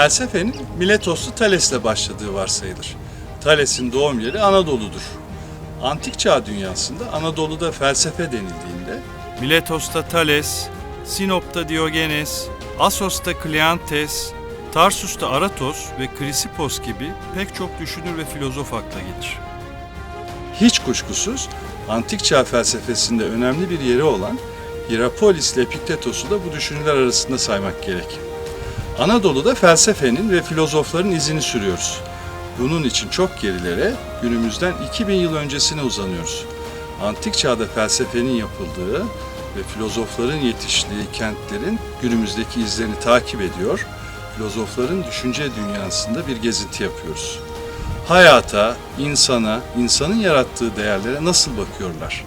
Felsefenin Miletoslu Thales'le başladığı varsayılır. Thales'in doğum yeri Anadolu'dur. Antik çağ dünyasında Anadolu'da felsefe denildiğinde Miletos'ta Thales, Sinop'ta Diogenes, Assos'ta Kleantes, Tarsus'ta Aratos ve Krisipos gibi pek çok düşünür ve filozof akla gelir. Hiç kuşkusuz antik çağ felsefesinde önemli bir yeri olan Hierapolis ile Epiktetos'u da bu düşünürler arasında saymak gerek. Anadolu'da felsefenin ve filozofların izini sürüyoruz. Bunun için çok gerilere, günümüzden 2000 yıl öncesine uzanıyoruz. Antik çağda felsefenin yapıldığı ve filozofların yetiştiği kentlerin günümüzdeki izlerini takip ediyor, filozofların düşünce dünyasında bir gezinti yapıyoruz. Hayata, insana, insanın yarattığı değerlere nasıl bakıyorlar?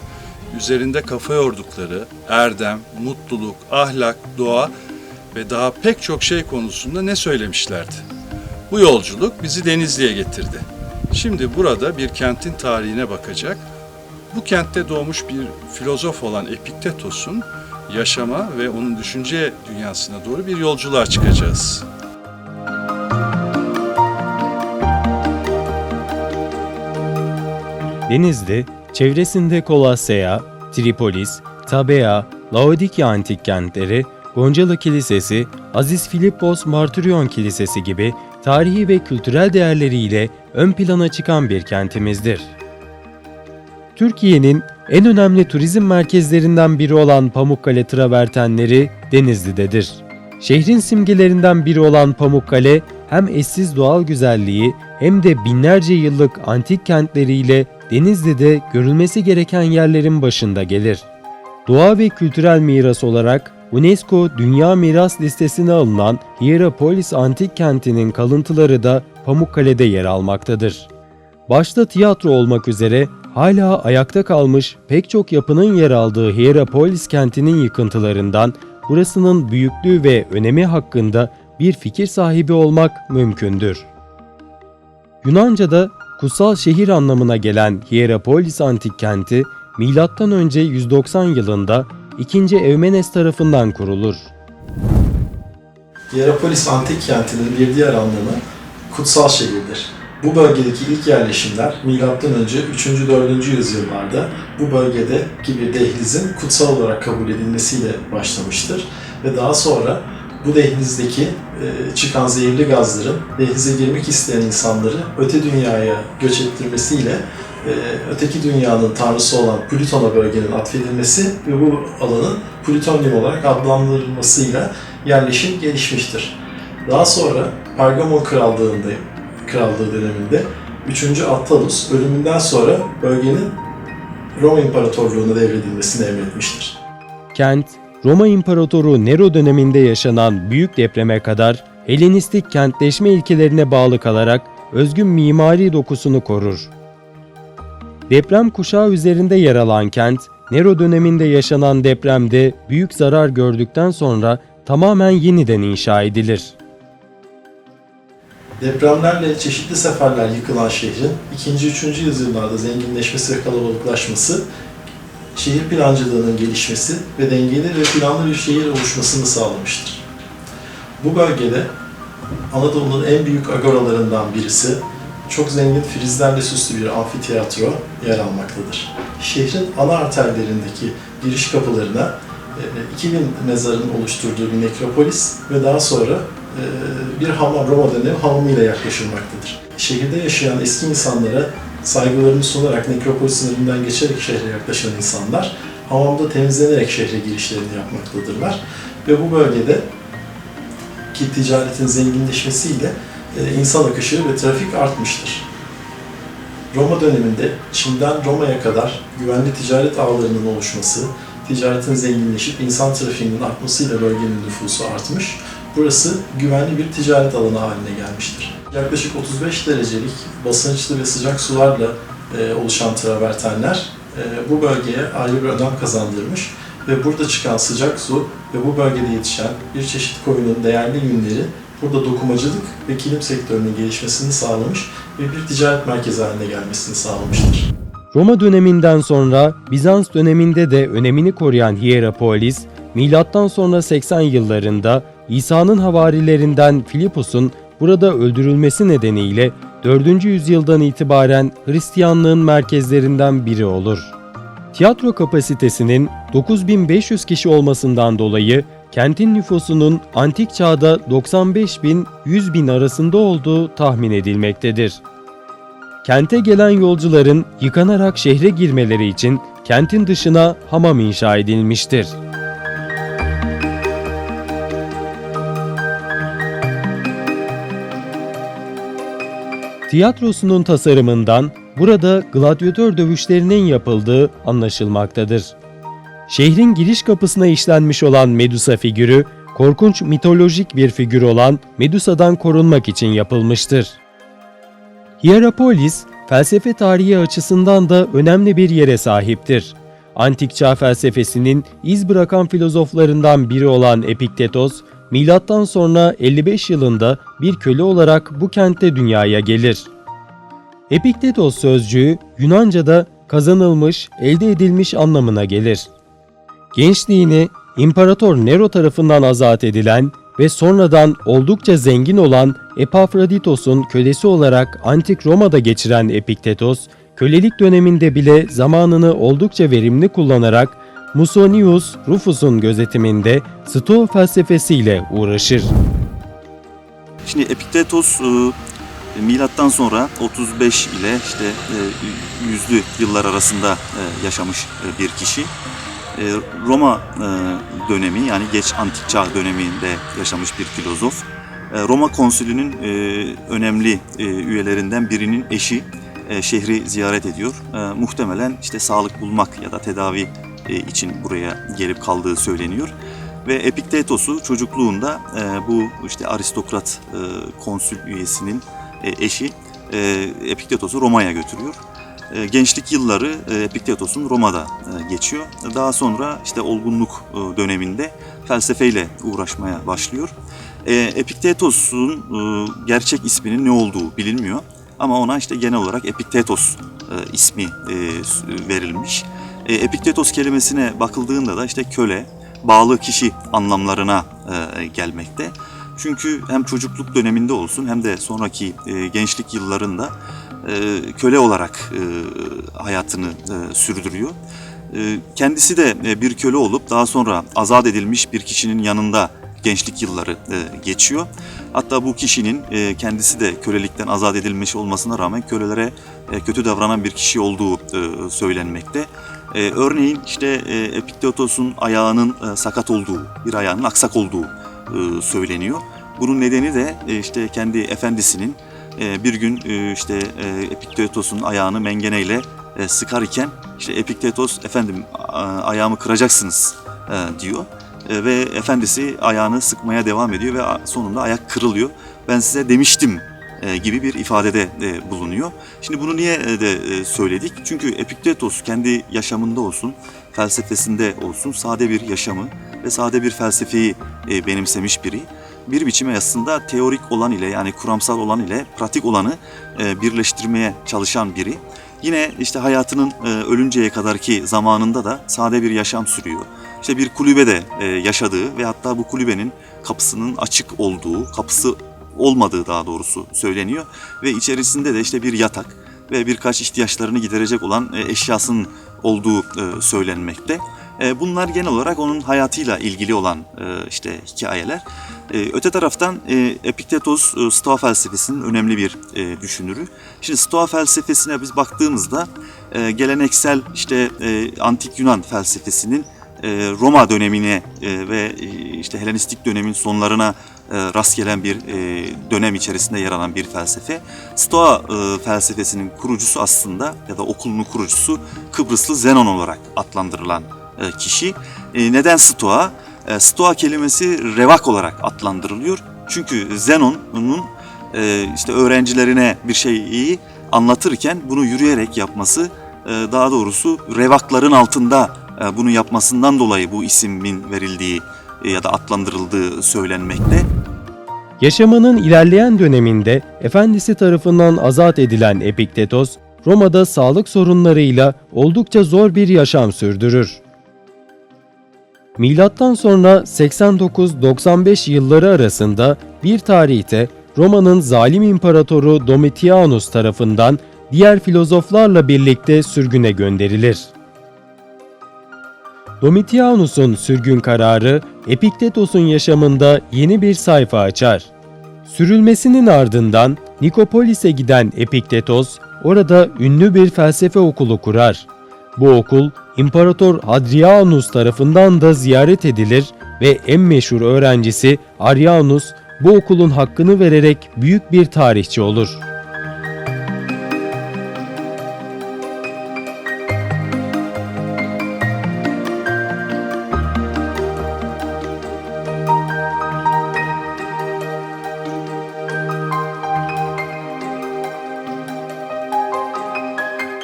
Üzerinde kafa yordukları erdem, mutluluk, ahlak, doğa ve daha pek çok şey konusunda ne söylemişlerdi? Bu yolculuk bizi Denizli'ye getirdi. Şimdi burada bir kentin tarihine bakacak, bu kentte doğmuş bir filozof olan Epiktetos'un yaşama ve onun düşünce dünyasına doğru bir yolculuğa çıkacağız. Denizli, çevresinde Kolossea, Tripolis, Tabea, Laodikya antik kentleri, Goncalı Kilisesi, Aziz Filippos Martyryon Kilisesi gibi tarihi ve kültürel değerleriyle ön plana çıkan bir kentimizdir. Türkiye'nin en önemli turizm merkezlerinden biri olan Pamukkale travertenleri Denizli'dedir. Şehrin simgelerinden biri olan Pamukkale hem eşsiz doğal güzelliği hem de binlerce yıllık antik kentleriyle Denizli'de görülmesi gereken yerlerin başında gelir. Doğa ve kültürel miras olarak UNESCO Dünya Miras Listesi'ne alınan Hierapolis Antik Kenti'nin kalıntıları da Pamukkale'de yer almaktadır. Başta tiyatro olmak üzere hala ayakta kalmış pek çok yapının yer aldığı Hierapolis kentinin yıkıntılarından burasının büyüklüğü ve önemi hakkında bir fikir sahibi olmak mümkündür. Yunanca'da kutsal şehir anlamına gelen Hierapolis antik kenti M.Ö. 190 yılında 2. Evmenes tarafından kurulur. Hierapolis antik kentinin bir diğer anlamı kutsal şehirdir. Bu bölgedeki ilk yerleşimler M.Ö. 3. 4. yüzyıllarda bu bölgedeki bir dehlizin kutsal olarak kabul edilmesiyle başlamıştır. Ve daha sonra bu dehlizdeki e, çıkan zehirli gazların dehlize girmek isteyen insanları öte dünyaya göç ettirmesiyle e, öteki dünyanın tanrısı olan Plüton'a bölgenin atfedilmesi ve bu alanın Plütonyum olarak adlandırılmasıyla yerleşim gelişmiştir. Daha sonra Pergamon Krallığı'nda, Krallığı döneminde 3. Attalus ölümünden sonra bölgenin Roma İmparatorluğu'na devredilmesini emretmiştir. Kent, Roma İmparatoru Nero döneminde yaşanan büyük depreme kadar Helenistik kentleşme ilkelerine bağlı kalarak özgün mimari dokusunu korur. Deprem kuşağı üzerinde yer alan kent, Nero döneminde yaşanan depremde büyük zarar gördükten sonra tamamen yeniden inşa edilir. Depremlerle çeşitli seferler yıkılan şehrin 2. 3. yüzyıllarda zenginleşmesi ve kalabalıklaşması, şehir plancılığının gelişmesi ve dengeli ve planlı bir şehir oluşmasını sağlamıştır. Bu bölgede Anadolu'nun en büyük agoralarından birisi, çok zengin filizlerle süslü bir amfiteyatro yer almaktadır. Şehrin ana arterlerindeki giriş kapılarına e, 2000 mezarın oluşturduğu bir nekropolis ve daha sonra e, bir hamam, Roma dönemi hamamıyla yaklaşılmaktadır. Şehirde yaşayan eski insanlara saygılarını sunarak nekropolisin önünden geçerek şehre yaklaşan insanlar hamamda temizlenerek şehre girişlerini yapmaktadırlar. Ve bu bölgede ki ticaretin zenginleşmesiyle e, insan akışı ve trafik artmıştır. Roma döneminde Çin'den Roma'ya kadar güvenli ticaret ağlarının oluşması, ticaretin zenginleşip insan trafiğinin artmasıyla bölgenin nüfusu artmış. Burası güvenli bir ticaret alanı haline gelmiştir. Yaklaşık 35 derecelik basınçlı ve sıcak sularla e, oluşan travertenler e, bu bölgeye ayrı bir önem kazandırmış ve burada çıkan sıcak su ve bu bölgede yetişen bir çeşit koyunun değerli yünleri burada dokumacılık ve kilim sektörünün gelişmesini sağlamış ve bir ticaret merkezi haline gelmesini sağlamıştır. Roma döneminden sonra Bizans döneminde de önemini koruyan Hierapolis, milattan sonra 80 yıllarında İsa'nın havarilerinden Filipus'un burada öldürülmesi nedeniyle 4. yüzyıldan itibaren Hristiyanlığın merkezlerinden biri olur. Tiyatro kapasitesinin 9500 kişi olmasından dolayı kentin nüfusunun antik çağda 95 bin 100 bin arasında olduğu tahmin edilmektedir. Kente gelen yolcuların yıkanarak şehre girmeleri için kentin dışına hamam inşa edilmiştir. Tiyatrosunun tasarımından burada gladyatör dövüşlerinin yapıldığı anlaşılmaktadır. Şehrin giriş kapısına işlenmiş olan Medusa figürü, korkunç mitolojik bir figür olan Medusa'dan korunmak için yapılmıştır. Hierapolis, felsefe tarihi açısından da önemli bir yere sahiptir. Antik çağ felsefesinin iz bırakan filozoflarından biri olan Epiktetos, milattan sonra 55 yılında bir köle olarak bu kentte dünyaya gelir. Epiktetos sözcüğü Yunanca'da kazanılmış, elde edilmiş anlamına gelir. Gençliğini İmparator Nero tarafından azat edilen ve sonradan oldukça zengin olan Epafroditos'un kölesi olarak Antik Roma'da geçiren Epiktetos, kölelik döneminde bile zamanını oldukça verimli kullanarak Musonius Rufus'un gözetiminde Sto felsefesiyle uğraşır. Şimdi Epiktetos e, milattan sonra 35 ile işte e, yüzlü yıllar arasında e, yaşamış bir kişi. E, Roma e, dönemi yani geç antik çağ döneminde yaşamış bir filozof. E, Roma konsülünün önemli üyelerinden birinin eşi şehri ziyaret ediyor. Muhtemelen işte sağlık bulmak ya da tedavi için buraya gelip kaldığı söyleniyor. Ve Epiktetos'u çocukluğunda bu işte aristokrat konsül üyesinin eşi Epiktetos'u Roma'ya götürüyor. E, gençlik yılları e, Epiktetos'un Roma'da e, geçiyor. Daha sonra işte olgunluk döneminde felsefeyle uğraşmaya başlıyor. Epiktetos'un gerçek isminin ne olduğu bilinmiyor. Ama ona işte genel olarak Epiktetos ismi verilmiş. Epiktetos kelimesine bakıldığında da işte köle, bağlı kişi anlamlarına gelmekte. Çünkü hem çocukluk döneminde olsun hem de sonraki gençlik yıllarında e, köle olarak e, hayatını e, sürdürüyor. Kendisi de bir köle olup daha sonra azat edilmiş bir kişinin yanında gençlik yılları geçiyor. Hatta bu kişinin kendisi de kölelikten azat edilmiş olmasına rağmen kölelere kötü davranan bir kişi olduğu e, söylenmekte. Örneğin işte e, Epiktetos'un ayağının sakat olduğu, bir ayağının aksak olduğu söyleniyor. Bunun nedeni de işte kendi efendisinin e, bir gün e, işte e, Epiktetos'un ayağını mengeneyle e, sıkar iken işte Epiktetos efendim ayağımı kıracaksınız e, diyor. Ve efendisi ayağını sıkmaya devam ediyor ve sonunda ayak kırılıyor. Ben size demiştim gibi bir ifadede bulunuyor. Şimdi bunu niye de söyledik? Çünkü Epiktetos kendi yaşamında olsun, felsefesinde olsun sade bir yaşamı ve sade bir felsefeyi benimsemiş biri. Bir biçime aslında teorik olan ile yani kuramsal olan ile pratik olanı e, birleştirmeye çalışan biri. Yine işte hayatının e, ölünceye kadarki zamanında da sade bir yaşam sürüyor. İşte bir kulübede e, yaşadığı ve hatta bu kulübenin kapısının açık olduğu, kapısı olmadığı daha doğrusu söyleniyor ve içerisinde de işte bir yatak ve birkaç ihtiyaçlarını giderecek olan e, eşyasının olduğu söylenmekte. E, Bunlar genel olarak onun hayatıyla ilgili olan e, işte hikayeler. E, Öte taraftan e, Epiktetos e, Stoa felsefesinin önemli bir düşünürü. Şimdi Stoa felsefesine biz baktığımızda geleneksel işte antik Yunan felsefesinin Roma dönemine ve işte Helenistik dönemin sonlarına rast gelen bir dönem içerisinde yer alan bir felsefe. Stoa felsefesinin kurucusu aslında ya da okulunun kurucusu Kıbrıslı Zenon olarak adlandırılan kişi. E, Neden Stoa? E, Stoa kelimesi revak olarak adlandırılıyor. Çünkü Zenon'un e, işte öğrencilerine bir şeyi anlatırken bunu yürüyerek yapması e, daha doğrusu revakların altında e, bunu yapmasından dolayı bu ismin verildiği e, ya da adlandırıldığı söylenmekte. Yaşamının ilerleyen döneminde efendisi tarafından azat edilen Epiktetos, Roma'da sağlık sorunlarıyla oldukça zor bir yaşam sürdürür. Milattan sonra 89-95 yılları arasında bir tarihte Roma'nın zalim imparatoru Domitianus tarafından diğer filozoflarla birlikte sürgüne gönderilir. Domitianus'un sürgün kararı Epiktetos'un yaşamında yeni bir sayfa açar. Sürülmesinin ardından Nikopolis'e giden Epiktetos orada ünlü bir felsefe okulu kurar. Bu okul İmparator Hadrianus tarafından da ziyaret edilir ve en meşhur öğrencisi Arianus bu okulun hakkını vererek büyük bir tarihçi olur.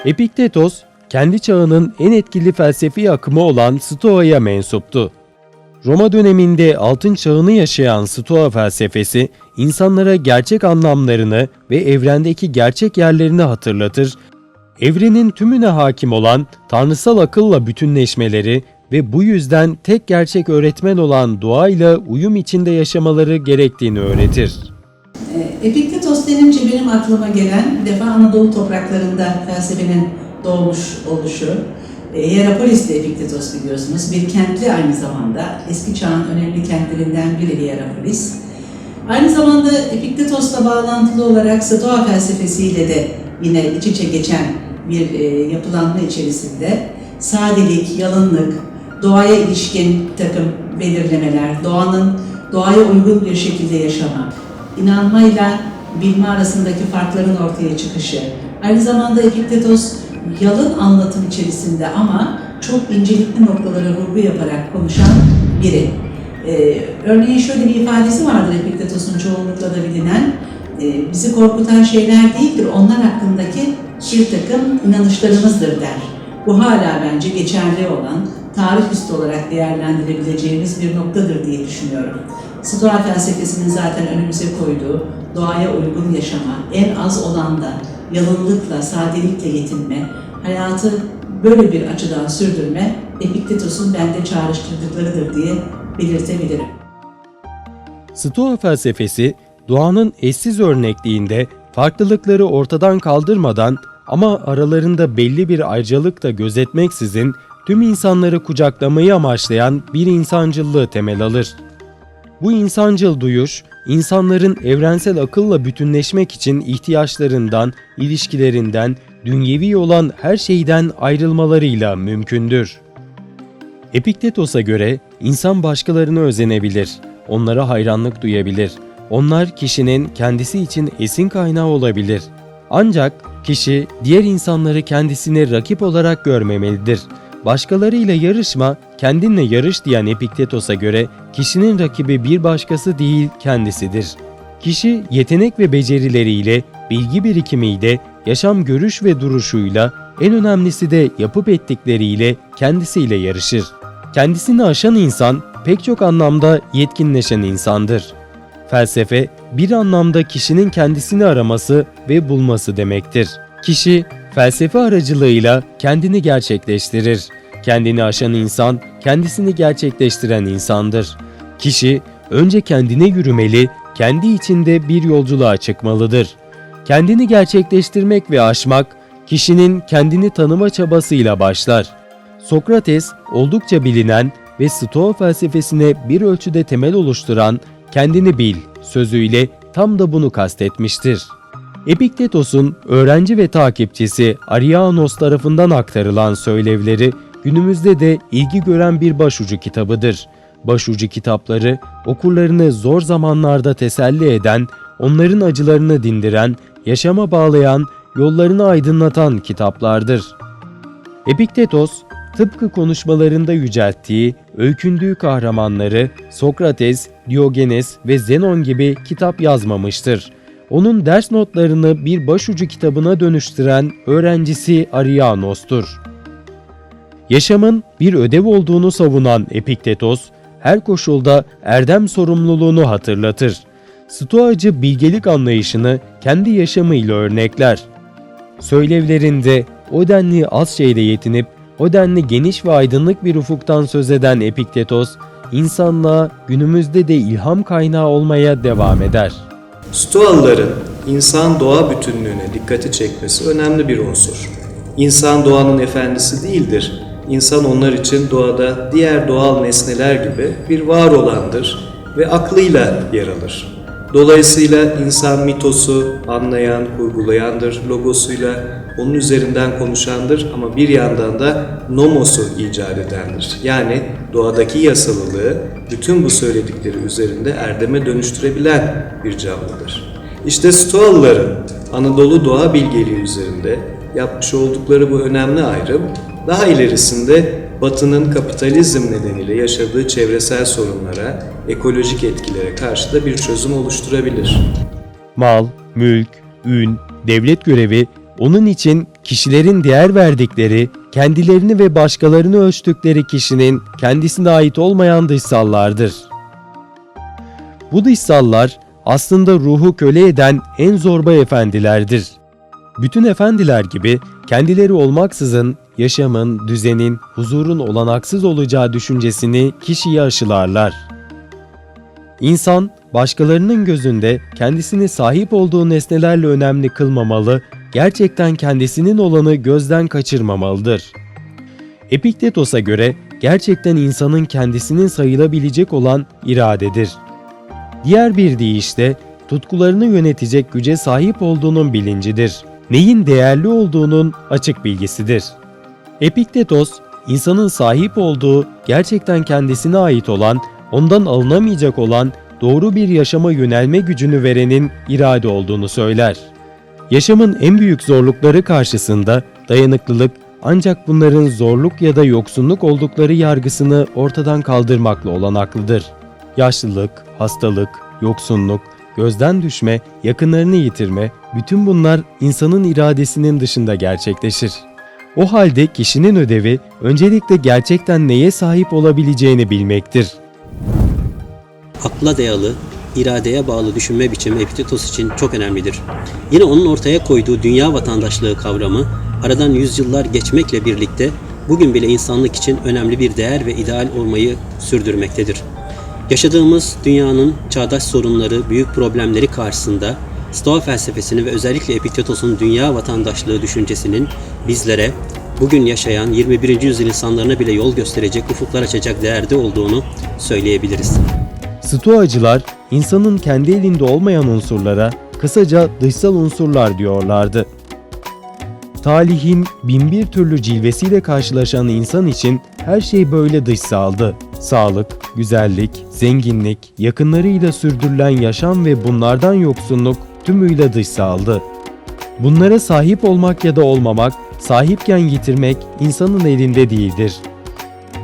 Epiktetos, kendi çağının en etkili felsefi akımı olan Stoa'ya mensuptu. Roma döneminde altın çağını yaşayan Stoa felsefesi, insanlara gerçek anlamlarını ve evrendeki gerçek yerlerini hatırlatır, evrenin tümüne hakim olan tanrısal akılla bütünleşmeleri ve bu yüzden tek gerçek öğretmen olan doğayla uyum içinde yaşamaları gerektiğini öğretir. E, Epiktetos denince benim aklıma gelen bir defa Anadolu topraklarında felsefenin doğmuş oluşu. E, Hierapolis de Epiktetos biliyorsunuz. Bir kentli aynı zamanda. Eski çağın önemli kentlerinden biri Hierapolis. Aynı zamanda Epiktetos'la bağlantılı olarak Stoa felsefesiyle de yine iç içe geçen bir e, yapılanma içerisinde sadelik, yalınlık, doğaya ilişkin takım belirlemeler, doğanın doğaya uygun bir şekilde yaşama, inanmayla bilme arasındaki farkların ortaya çıkışı. Aynı zamanda Epiktetos yalın anlatım içerisinde ama çok incelikli noktalara vurgu yaparak konuşan biri. Ee, örneğin şöyle bir ifadesi vardır Epiktetos'un çoğunlukla da bilinen. Ee, bizi korkutan şeyler değildir, onlar hakkındaki bir takım inanışlarımızdır der. Bu hala bence geçerli olan, tarihüstü olarak değerlendirebileceğimiz bir noktadır diye düşünüyorum. Stoa felsefesinin zaten önümüze koyduğu doğaya uygun yaşama, en az olan da yalınlıkla, sadelikle yetinme, hayatı böyle bir açıdan sürdürme Epiktetos'un bende çağrıştırdıklarıdır diye belirtebilirim. Stoa felsefesi, doğanın eşsiz örnekliğinde farklılıkları ortadan kaldırmadan ama aralarında belli bir ayrıcalık da gözetmeksizin tüm insanları kucaklamayı amaçlayan bir insancıllığı temel alır. Bu insancıl duyuş, insanların evrensel akılla bütünleşmek için ihtiyaçlarından, ilişkilerinden, dünyevi olan her şeyden ayrılmalarıyla mümkündür. Epiktetos'a göre insan başkalarına özenebilir, onlara hayranlık duyabilir. Onlar kişinin kendisi için esin kaynağı olabilir. Ancak kişi diğer insanları kendisine rakip olarak görmemelidir. Başkalarıyla yarışma, kendinle yarış diyen Epiktetos'a göre kişinin rakibi bir başkası değil kendisidir. Kişi yetenek ve becerileriyle, bilgi birikimiyle, yaşam görüş ve duruşuyla, en önemlisi de yapıp ettikleriyle kendisiyle yarışır. Kendisini aşan insan pek çok anlamda yetkinleşen insandır. Felsefe bir anlamda kişinin kendisini araması ve bulması demektir. Kişi felsefe aracılığıyla kendini gerçekleştirir. Kendini aşan insan kendisini gerçekleştiren insandır. Kişi önce kendine yürümeli, kendi içinde bir yolculuğa çıkmalıdır. Kendini gerçekleştirmek ve aşmak kişinin kendini tanıma çabasıyla başlar. Sokrates oldukça bilinen ve Stoa felsefesine bir ölçüde temel oluşturan kendini bil sözüyle tam da bunu kastetmiştir. Epiktetos'un öğrenci ve takipçisi Arianos tarafından aktarılan söylevleri günümüzde de ilgi gören bir başucu kitabıdır. Başucu kitapları okurlarını zor zamanlarda teselli eden, onların acılarını dindiren, yaşama bağlayan, yollarını aydınlatan kitaplardır. Epiktetos, tıpkı konuşmalarında yücelttiği, öykündüğü kahramanları Sokrates, Diogenes ve Zenon gibi kitap yazmamıştır. Onun ders notlarını bir başucu kitabına dönüştüren öğrencisi Arianos'tur. Yaşamın bir ödev olduğunu savunan Epiktetos, her koşulda erdem sorumluluğunu hatırlatır. Stoacı bilgelik anlayışını kendi yaşamıyla örnekler. Söylevlerinde o denli az şeyle yetinip O denli geniş ve aydınlık bir ufuktan söz eden Epiktetos, insanlığa günümüzde de ilham kaynağı olmaya devam eder. Stoalıların insan doğa bütünlüğüne dikkati çekmesi önemli bir unsur. İnsan doğanın efendisi değildir. İnsan onlar için doğada diğer doğal nesneler gibi bir var olandır ve aklıyla yer alır. Dolayısıyla insan mitosu anlayan, kurgulayandır, logosuyla onun üzerinden konuşandır ama bir yandan da nomosu icat edendir. Yani doğadaki yasalılığı bütün bu söyledikleri üzerinde erdeme dönüştürebilen bir canlıdır. İşte Stoalıların Anadolu doğa bilgeliği üzerinde yapmış oldukları bu önemli ayrım daha ilerisinde Batı'nın kapitalizm nedeniyle yaşadığı çevresel sorunlara, ekolojik etkilere karşı da bir çözüm oluşturabilir. Mal, mülk, ün, devlet görevi onun için kişilerin değer verdikleri, kendilerini ve başkalarını ölçtükleri kişinin kendisine ait olmayan dışsallardır. Bu dışsallar aslında ruhu köle eden en zorba efendilerdir. Bütün efendiler gibi kendileri olmaksızın yaşamın, düzenin, huzurun olanaksız olacağı düşüncesini kişiye aşılarlar. İnsan, başkalarının gözünde kendisini sahip olduğu nesnelerle önemli kılmamalı, gerçekten kendisinin olanı gözden kaçırmamalıdır. Epiktetos'a göre gerçekten insanın kendisinin sayılabilecek olan iradedir. Diğer bir deyişle tutkularını yönetecek güce sahip olduğunun bilincidir. Neyin değerli olduğunun açık bilgisidir. Epiktetos, insanın sahip olduğu, gerçekten kendisine ait olan, ondan alınamayacak olan doğru bir yaşama yönelme gücünü verenin irade olduğunu söyler. Yaşamın en büyük zorlukları karşısında dayanıklılık ancak bunların zorluk ya da yoksunluk oldukları yargısını ortadan kaldırmakla olanaklıdır. Yaşlılık, hastalık, yoksunluk, gözden düşme, yakınlarını yitirme, bütün bunlar insanın iradesinin dışında gerçekleşir. O halde kişinin ödevi öncelikle gerçekten neye sahip olabileceğini bilmektir. akla dayalı, iradeye bağlı düşünme biçimi Epiktetos için çok önemlidir. Yine onun ortaya koyduğu dünya vatandaşlığı kavramı aradan yüzyıllar geçmekle birlikte bugün bile insanlık için önemli bir değer ve ideal olmayı sürdürmektedir. Yaşadığımız dünyanın çağdaş sorunları, büyük problemleri karşısında Stoa felsefesini ve özellikle Epiktetos'un dünya vatandaşlığı düşüncesinin bizlere bugün yaşayan 21. yüzyıl insanlarına bile yol gösterecek, ufuklar açacak değerde olduğunu söyleyebiliriz. Stoacılar insanın kendi elinde olmayan unsurlara kısaca dışsal unsurlar diyorlardı. Talihin binbir türlü cilvesiyle karşılaşan insan için her şey böyle dışsaldı. Sağlık, güzellik, zenginlik, yakınlarıyla sürdürülen yaşam ve bunlardan yoksunluk tümüyle dışsaldı. Bunlara sahip olmak ya da olmamak, sahipken yitirmek insanın elinde değildir.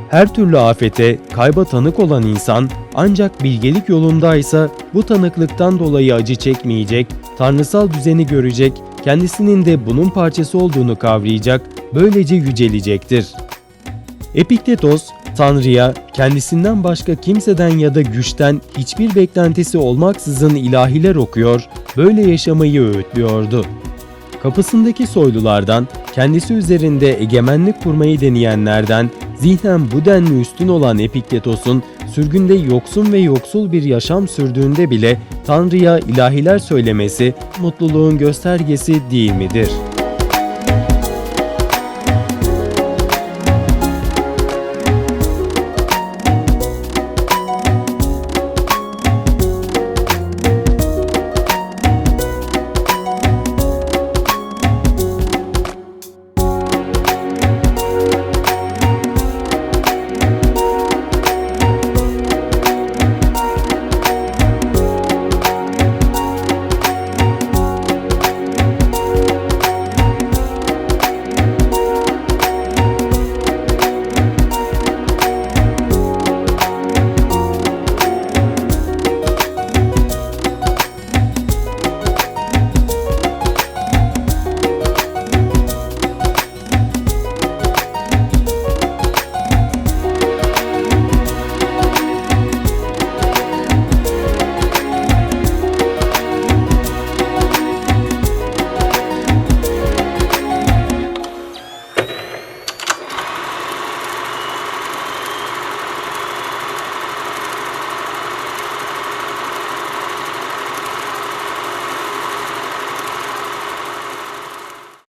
Her türlü afete, kayba tanık olan insan ancak bilgelik yolundaysa bu tanıklıktan dolayı acı çekmeyecek, tanrısal düzeni görecek, kendisinin de bunun parçası olduğunu kavrayacak, böylece yücelecektir. Epiktetos, Tanrı'ya kendisinden başka kimseden ya da güçten hiçbir beklentisi olmaksızın ilahiler okuyor, böyle yaşamayı öğütlüyordu. Kapısındaki soylulardan, kendisi üzerinde egemenlik kurmayı deneyenlerden, zihnen bu denli üstün olan Epiktetos'un sürgünde yoksun ve yoksul bir yaşam sürdüğünde bile Tanrı'ya ilahiler söylemesi mutluluğun göstergesi değil midir?''